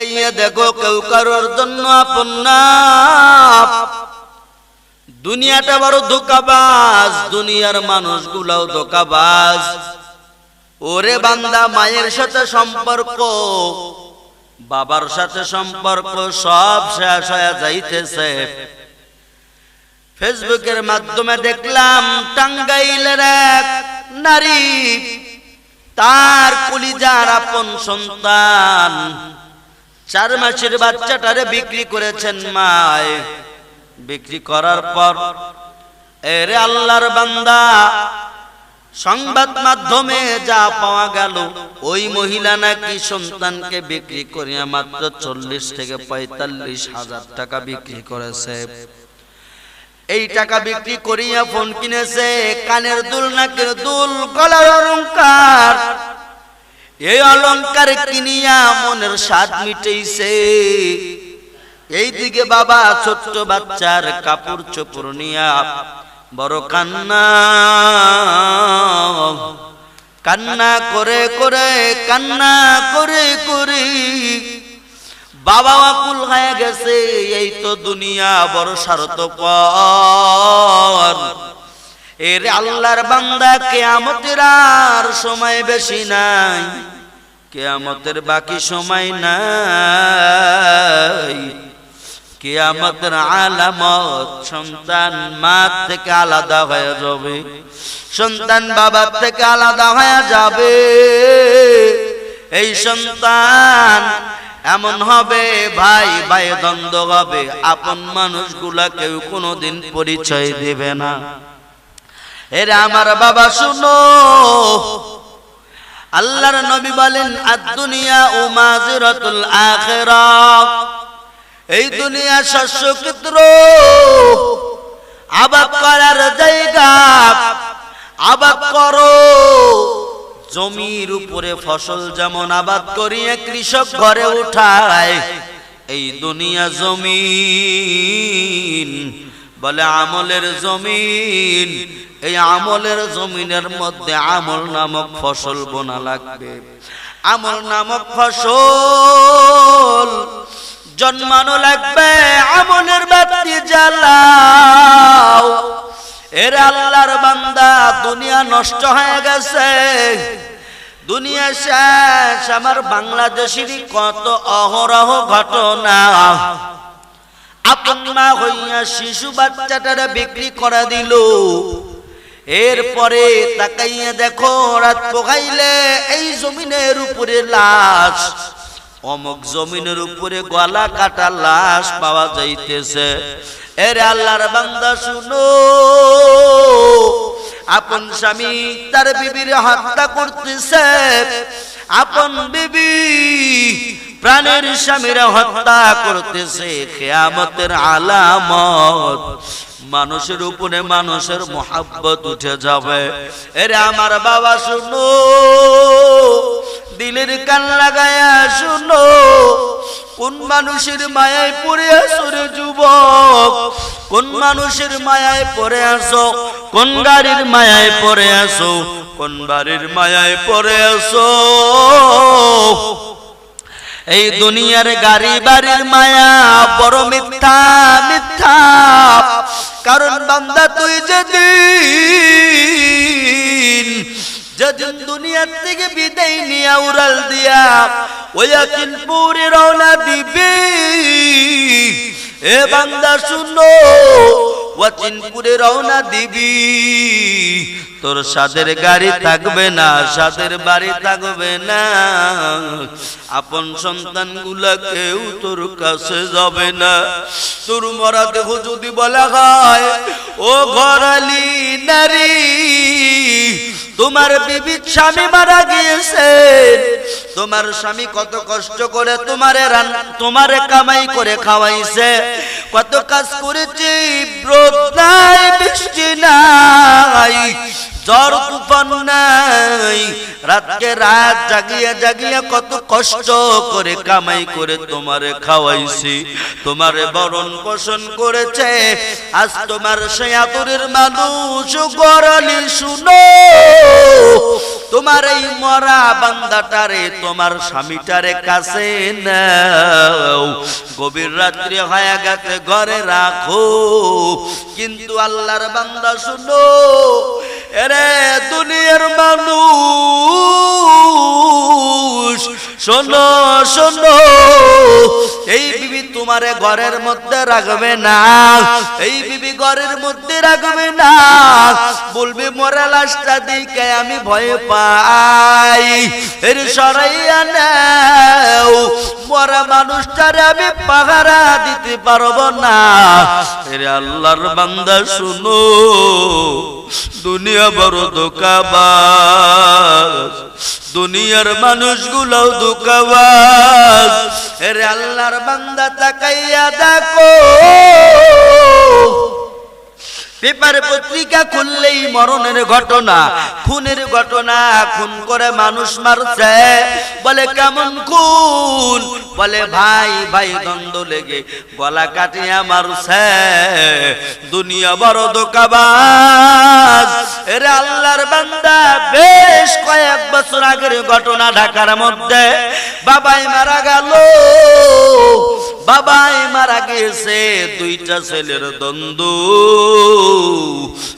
দেখো কেউ কারোর জন্য আপন না। দুনিয়াটা বড় ধোকাবাজ, দুনিয়ার মানুষগুলাও ধোকাবাজ। ওরে বান্দা, মায়ের সাথে সম্পর্ক, বাবার সাথে সম্পর্ক সব শেষ হয়ে যাইতেছে। ফেসবুকের মাধ্যমে দেখলাম, টাঙ্গাইলের এক নারী তার কলিজার আপন সন্তান চার মাসের বাচ্চাটারে বিক্রি করেছেন মায়। বিক্রি করার পর এরে আল্লাহর বান্দা, সংবাদ মাধ্যমে যা পাওয়া গেল, ওই মহিলা নাকি সন্তানকে বিক্রি করিয়া মাত্র চল্লিশ থেকে পঁয়তাল্লিশ হাজার টাকা বিক্রি করেছে। এই টাকা বিক্রি করিয়া ফোন কিনেছে, কানের দুল, নাকের দুল, গলার অলঙ্কার এই অলঙ্কার কিনিয়া মনের স্বাদ মিটেছে এইদিকে বাবা ছোট্ট বাচ্চার কাপড় চোপড় নিয়া বড় কান্না কান্না করে করে, কান্না করে করে বাবা আকুল হয়ে গেছে। এই তো দুনিয়া বড় স্বার্থপর। এর আল্লাহর বান্দা কেয়ামতের আর সময় বেশি নাই। কেয়ামতের বাকি সময় নাই। কেয়ামতের আলামত সন্তান মা থেকে আলাদা হয়ে যাবে। সন্তান বাবার থেকে আলাদা হয়ে যাবে। এই সন্তান এমন হবে, ভাই ভাই, দ্বন্দ্ব হবে। আপন মানুষগুলা কেউ কোনোদিন পরিচয় দেবে না। এরা আমার বাবা, শুনো। আল্লাহর নবী বলেন, আদ-দুনিয়া ও মাজিরাতুল আখিরাহ এই দুনিয়া শস্য ক্ষেত্র আবাদ করার জায়গা, আবাদ করো। জমির উপরে ফসল যেমন আবাদ করিয়ে কৃষক ঘরে উঠায়, এই দুনিয়া জমিন বলে আমলের জমিন এই আমলের জমিনের মধ্যে আমল নামক ফসল বোনা লাগবে। আমল নামক ফসল জন্মানো লাগবে। আমলের বাতি জ্বালাও। এর আল্লাহর বান্দা, দুনিয়া নষ্ট হয়ে গেছে। দুনিয়া শেষ। আমার বাংলাদেশেরই কত অহরহ ঘটনা। আপন মা হইয়া শিশু বাচ্চাটারে বিক্রি করে দিল। এরপরে তাকাইয়া দেখো, রাত পোকাইলে এই জমিনের উপরে লাশ। অমুক জমিনের উপরে গলা কাটা লাশ পাওয়া যাইতেছে। এর আল্লাহর বান্দা, শুনো। আপন স্বামী তার বিবির হত্যা করতেছে। আপন বিবি প্রাণের স্বামীরা হত্যা করতেছে। খেয়ামতের আলামত। মানুষের উপরে মানুষের মোহাব্বত উঠে যাবে। এরে আমার বাবা, শুনো। দিলের কান লাগায়া শুনো। কোন মানুষের মায়ায় পড়ে আসো রে যুবক? কোন মানুষের মায়ায় পড়ে আসো কোন গাড়ির মায়ায় পড়ে আসো কোন বাড়ির মায়ায় পড়ে আসো এই দুনিয়ার গাড়ি বাড়ির মায়া, বড় মিথ্যা মিথ্যা। কারণ বান্দা তুই যেদিন যেদিন দুনিয়ার থেকে বিদায় নিয়ে উড়াল দিয়া ওয়াকিন পুরে রওনা দিবি। এ বান্দা শুনো ওয়াচিনপুরে রওনা দিবি। তোর সাদের গাড়ি থাকবে না, সাদের বাড়ি থাকবে না। আপন সন্তানগুলা কেউ তোর কাছে যাবে না। তোর মরা দেহ যদি বলা হয়, ও ঘরালি নারী, তোমার বিবি স্বামী মারা গিয়েছে। তোমার স্বামী কত কষ্ট করে তোমারে রান, তোমারে কামাই করে খাওয়াইছে। কত কাজ করেছি ব্রত নাই বৃষ্টি নাই। জ্বর তুফান নাই। রাতকে রাত জাগিয়া জাগিয়া কত কষ্ট করে কামাই করে তোমারে খাওয়াইছি। তোমারে বরণ পোষণ করেছে। আজ তোমার সে আদরের মানুষ, গরালি শুনো। তোমার এই মরা বান্দাটারে, তোমার স্বামীটারে কাছে নাও। গভীর রাত্রি হয়ে গেছে, ঘরে রাখো। কিন্তু আল্লাহর বান্দা শুনো এরে দুনিয়ার মানুষ, শোনো শোনো, এই বিবি তোমারে ঘরের মধ্যে রাখবে না, এই বিবি ঘরের মধ্যে রাখবে না, বলবে, মরা লাশটা দিকে আমি ভয় পাই। এর সরাইয়া নাও, মরা মানুষটারে আমি পাহারা দিতে পারব না। এর আল্লাহর বান্দা শুনো, দুনিয়া বড় দোকাবাজ দুনিয়ার মানুষগুলো দোকাবাজ এর আল্লাহর বান্দা তাকাইয়া দেখো পেপার পত্রিকা খুললেই মরণের ঘটনা, খুনের ঘটনা, খুন করে মানুষ মারছে। বলে, কেমন খুন? বলে, ভাই ভাই, দ্বন্দ্ব লেগে গলা কাটিয়া মারছে। দুনিয়া বড় দোকাবাজ এরে আল্লাহর বান্দা, বেশ কয়েক বছর আগের ঘটনা ঢাকার মধ্যে বাবাই মারা গেল। বাবাই মারা গেছে দুইটা ছেলের দ্বন্দ্ব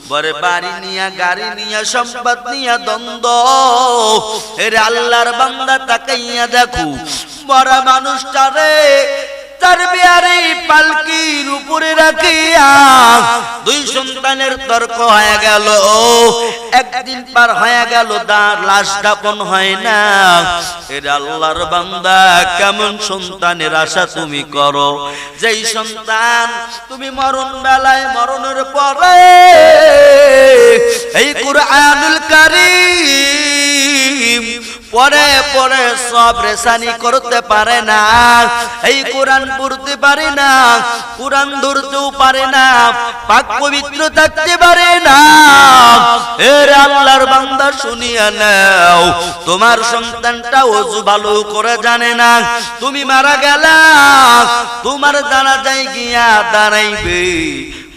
পরে বাড়ি নিয়া, গাড়ি নিয়া, সম্পদ নিয়া, দ্বন্দ্ব। এর আল্লাহর বান্দা তাকাইয়া দেখো বড় মানুষটারে তার সন্তানের তর্ক হয়ে গেল। একদিন পার হয়ে গেল হয় না। কেমন সন্তানের আশা তুমি করো? যেই সন্তান তুমি মরণ বেলায়, মরণের পরে এই কুরআনুল কারীম পরে পরে সব রেসানি করতে পারে না। এই কোরআন পড়তে পারে না, কোরআন ধরতেও পারে না, পাক পবিত্র থাকতে পারে না। এর আল্লাহর বান্দা শুনিয়া নাও, তোমার সন্তানটা অজু ভালো করে জানে না। তুমি মারা গেলা, তোমার জানা যায় গিয়া দাঁড়াইবে।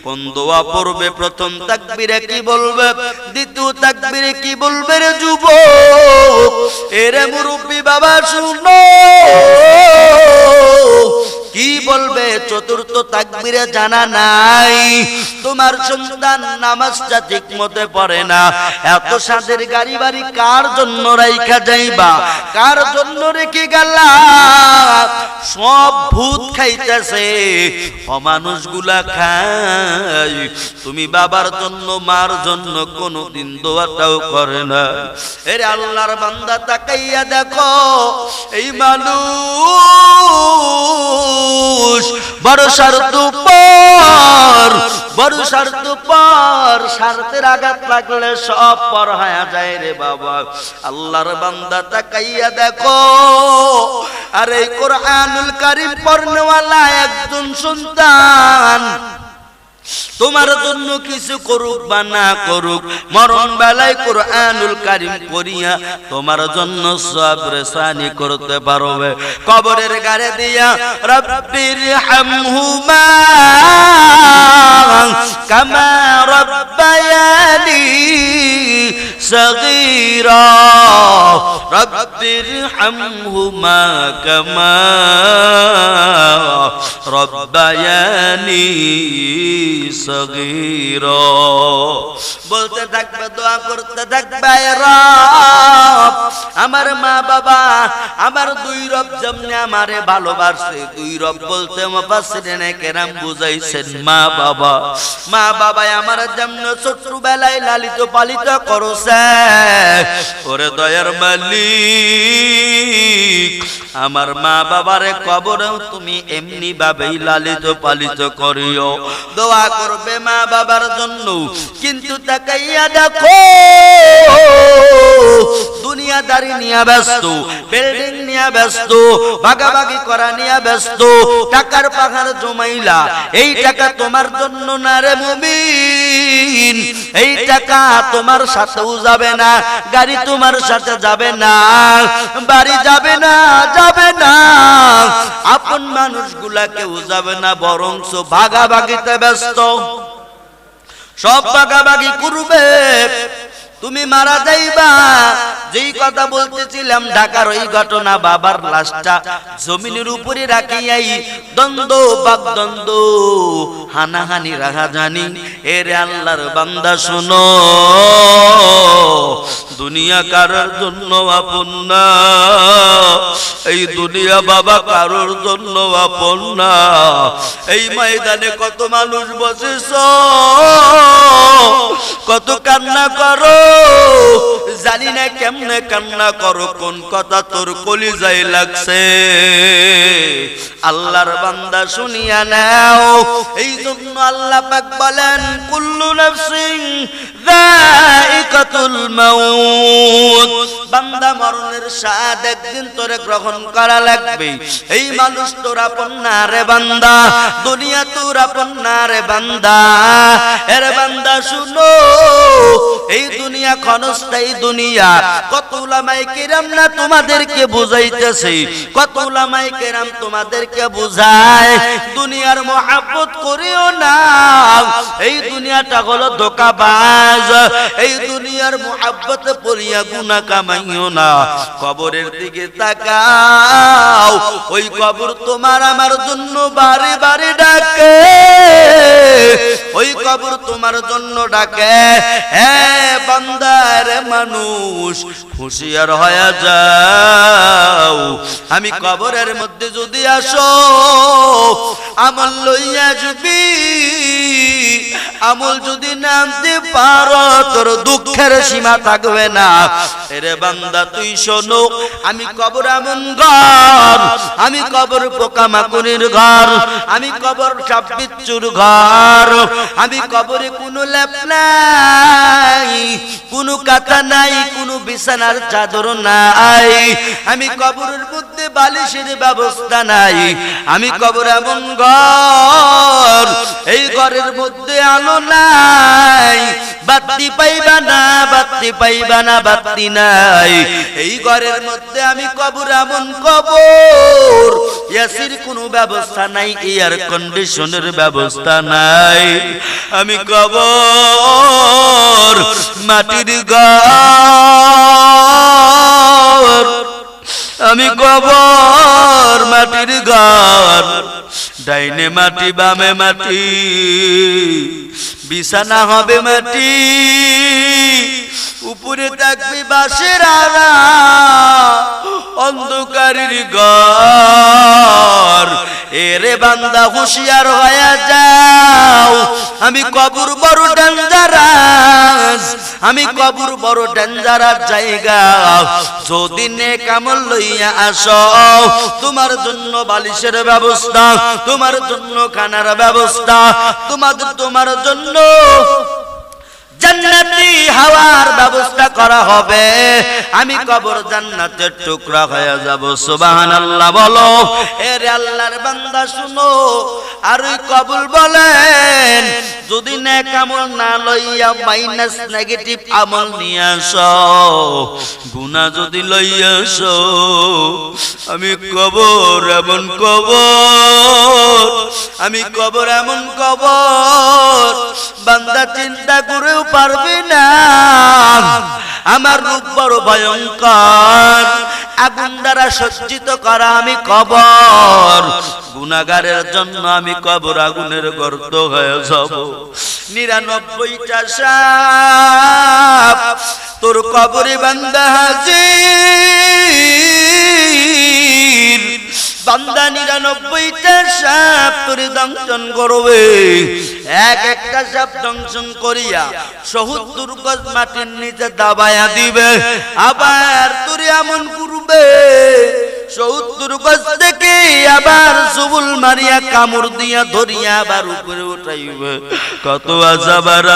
কোন দোয়া পড়বে, প্রথম তাকবীরে কি বলবে, দ্বিতীয় তাকবীরে কি বলবে রে যুব এরে মুরব্বী বাবা, শুনো। কি বলবে? চতুর্থ তাকবীরে জানা নাই। তোমার সন্তান নামাজটা ঠিক মতে পড়ে না। এত সাদের গাড়ি বাড়ি কার জন্য রাইখা যাইবা? কার জন্য রেখে গেলা? সব ভূত খাইতেছে। অমানুষগুলা খাই তুমি বাবার জন্য, মার জন্য কোনদিন দোয়াটাও করে না। এর আল্লাহর বান্দা তাকাইয়া দেখো, এই মানুষ স্বার্থ পর বড় স্বার্থ পর স্বার্থের আঘাত লাগলে সব পর হায়া যায় রে বাবা। আল্লাহর বান্দা তাকাইয়া দেখো, আরে কোরআনুল কারিম পড়নেওয়ালা একজন সন্তান। তোমার জন্য কিছু করুক বা না করুক, মরণ বেলায় কোরআনুল কারিম করিয়া তোমার জন্য সব রেসানি করতে পারবে। কবরের গারে দিয়া, রব্বির হামহুমা কামা রব্বায়ানি সগীরা। রব্বির হামহুমা কামা রব্বায়ানি সগীর। বলতে থাকবে, দোয়া করতে থাকবে রব। আমার মা বাবা, আমার দুই রব যেমনি আমারে ভালোবাসে, দুই রব বলতে মুফাসসিরিনে কেরাম বুঝাইছেন মা বাবা। মা বাবা আমার যেমন ছোট্টবেলায় লালিত পালিত করছে, ওরে দয়ার মালিক আমার মা বাবারে কবরেও তুমি এমনি ভাবেই লালিত পালিত করিও। দোয়া করবে মা বাবার জন্য। কিন্তু তাকাইয়া দেখো, দুনিয়াদারি নিয়ে ব্যস্ত, বিল্ডিং নিয়ে ব্যস্ত, ভাগাভাগি করা নিয়ে ব্যস্ত, টাকার পাহাড় জমাইলা। এই টাকা তোমার জন্য না রে মুমিন? এই টাকা তোমার সাথেও যাবে না, গাড়ি তোমার সাথে যাবে না, বাড়ি যাবে না যাবে না। আপন মানুষগুলা কেউ যাবে না বরংস ভাগাভাগিতে ব্যস্ত। সব ভাগাভাগি করবে। তুমি মারা যাইবা। যেই কথা বলতেছিলাম, ঢাকার ওই ঘটনা বাবার লাশটা জমিনের উপরে রাখিয়াই দ্বন্দ্ব বাক দ্বন্দ্ব হানাহানি রাহা জানি এর আল্লাহর বান্দা, শোনো। দুনিয়া কারোর জন্য আপন না। এই দুনিয়া বাবা কারোর জন্য আপন না। এই ময়দানে কত মানুষ বসেছ, কত কান্না করো। জানি না কেমনে কান্না করো, কোন কথা তোর কলি যাই লাগছে। আল্লাহর বান্দা শুনিয়া নাও। এই জন্য আল্লাহ পাক বলেন, কুল্লু নাফসিন না দুনিয়া এই দুনিয়া দুনিয়া। তোমাদেরকে বুঝাইতেছে। কত উলামায়ে কিরাম তোমাদেরকে বুঝায়। দুনিয়ার মহাব্বত করিও না। এই দুনিয়াটা হলো ধোকাবাজ। এই দুনিয়ার মহাব্বতে পড়িয়া গুনাহ কামাইও না। কবরের দিকে তাকাও, ওই কবর তোমার আমার জন্য বারে বারে ডাকে। ওই কবর তোমার জন্য ডাকে হ্যাঁ বান্দার মানুষ, হুঁশিয়ার হয়ে যাও। আমি কবরের মধ্যে যদি আসো, আমল লইয়া যাবি আমল যদি নামতে পারো, তোর দুঃখের সীমা থাকবে না। এরে বান্দা, তুই শোনো, আমি কবর এমন ঘর, আমি কবর পোকামাকুনির ঘর, আমি কবর সাপিচ্চুর ঘর, আমি কবরে কোনো লেপ নাই, কোনো কাতা নাই, কোনো বিছানার চাদর নাই, আমি কবরের মধ্যে বালিশের ব্যবস্থা নাই, আমি কবর এমন ঘর, এই ঘরের মধ্যে আলো নাই, বাতি পাইবা না বাতি পাইবা না বাতি নাই। এই ঘরের মধ্যে আমি কবর এমন কবর। এসির কোনো ব্যবস্থা নাই, এয়ার কন্ডিশনের ব্যবস্থা নাই। আমি কবর, মাটির ঘর। আমি কবর, মাটির ঘর। ডাইনে মাটি, বামে মাটি। বিছানা হবে মাটি। উপরে থাকবে বাসের আড়া। অন্ধকারের ঘর। এরে বান্দা, হুঁশিয়ার হয়ে যাও। আমি কবর বড় ডেঞ্জারাস আমি কবর বড় ডেঞ্জারাস জায়গা। যদি নে কামল লইয়া আসো, তোমার জন্য বালিশের ব্যবস্থা, তোমার জন্য খানার ব্যবস্থা, তোমাদের তোমার জন্য জান্নাতি হাওয়ার ব্যবস্থা করা হবে। আমি কবর জান্নাতের টুকরা হয়ে যাব, সুবহানাল্লাহ বলো। এর আল্লাহর বান্দা শুনো, আর ওই কবুল বলেন, যদি নেক আমল না লইয়া মাইনাস নেগেটিভ আমল নিয়ে আসো, গুনাহ যদি লইয়া আসো, আমি কবর এমন কবর, আমি কবর এমন কবর, বান্দা চিন্তা করেও পারবে না। আমার রূপ বড় ভয়ঙ্কর। আগুন দ্বারা সজ্জিত করা আমি কবর। গুণাগারের জন্য আমি কবর আগুনের গর্ত হয়ে যাব। নিরানব্বইটা সাপ, তোর কবরে বান্দা হাজির। বান্দা নিরানব্বইটা সাপ তোরে দংশন করবে। এক একটা সাপ দংশন করিয়া সহুত্তর গজ মাটির নিচে দাবায়া দিবে। আবার তুরি এমন করবে সত্তর গজ থেকে আবার সুবুল মারি মারিয়া কামড় দিয়া ধরিয়া আবার উপরে উঠাইবে। কত আজাবার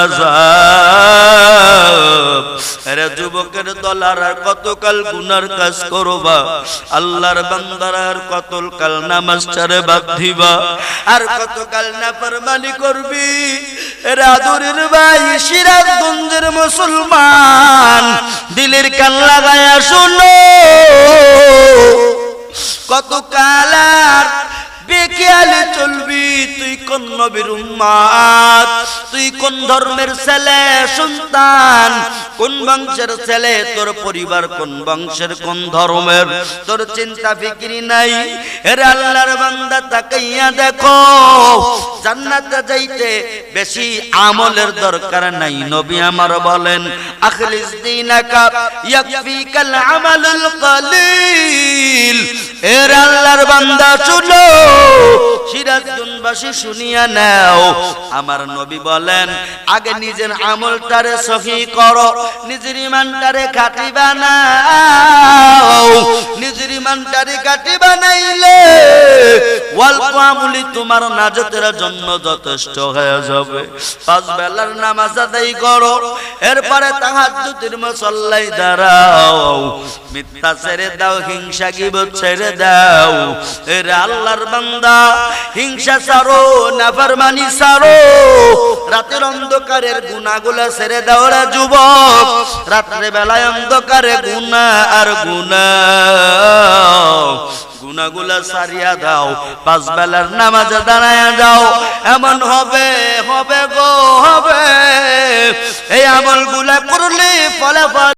যুবকের দলার আর কতকাল গুনার কাজ করবা? আল্লাহর বান্দার আর কতল কাল নামাজ ছাড়ে বাদ দিবা? আর কতকাল না করবি? এরে আদরের ভাই, সিরাজগঞ্জের মুসলমান, দিলের কান লাগায়া শুনো। কত কালার বেকেয়ালে চলবি? তুই কোন নবীর উম্মাত তুই কোন ধর্মের ছেলে, সন্তান? কোন বংশের ছেলে? তোর পরিবার কোন বংশের, কোন ধর্মের? তোর চিন্তা ফিকিরি নাই? এর আল্লাহর বান্দা, তাকাইয়া দেখো। জান্নাতে যাইতে বেশি আমলের দরকার নাই, নবী আমার বলেন, আখলিস দিনাকা, ইয়াকফিকাল আমালুল কালিল। এর আল্লাহর বান্দা সিরাজগঞ্জবাসী শুনিয়া নাও। আমার নবী বলেন, আগে নিজের আমলটারে সহি করো, নিজের ইমানটারে খাটি বানাও। নিজের ইমানটারে খাটি বানাইলে অল্প আমলি তোমার নাজতের জন্য যথেষ্ট হয়ে যাবে। পাঁচ বেলার নামাজ আদায় করো, এরপরে তাহাজ্জুদের মুসল্লাই দাঁড়াও। মিথ্যা ছেড়ে দাও, হিংসা গিবত ছেড়ে দাও। আল্লাহর বান্দা, হিংসা সারো সারো রাতের অন্ধকারের ছেড়ে দাও রে যুবক। বেলায় অন্ধকারে আর গুনাগুলা সারিয়া দাও, পাঁচ বেলার নামাজে দাঁড়ায় যাও। এমন হবে হবে গো, হবে। এই আমলগুলা করলে ফলাফল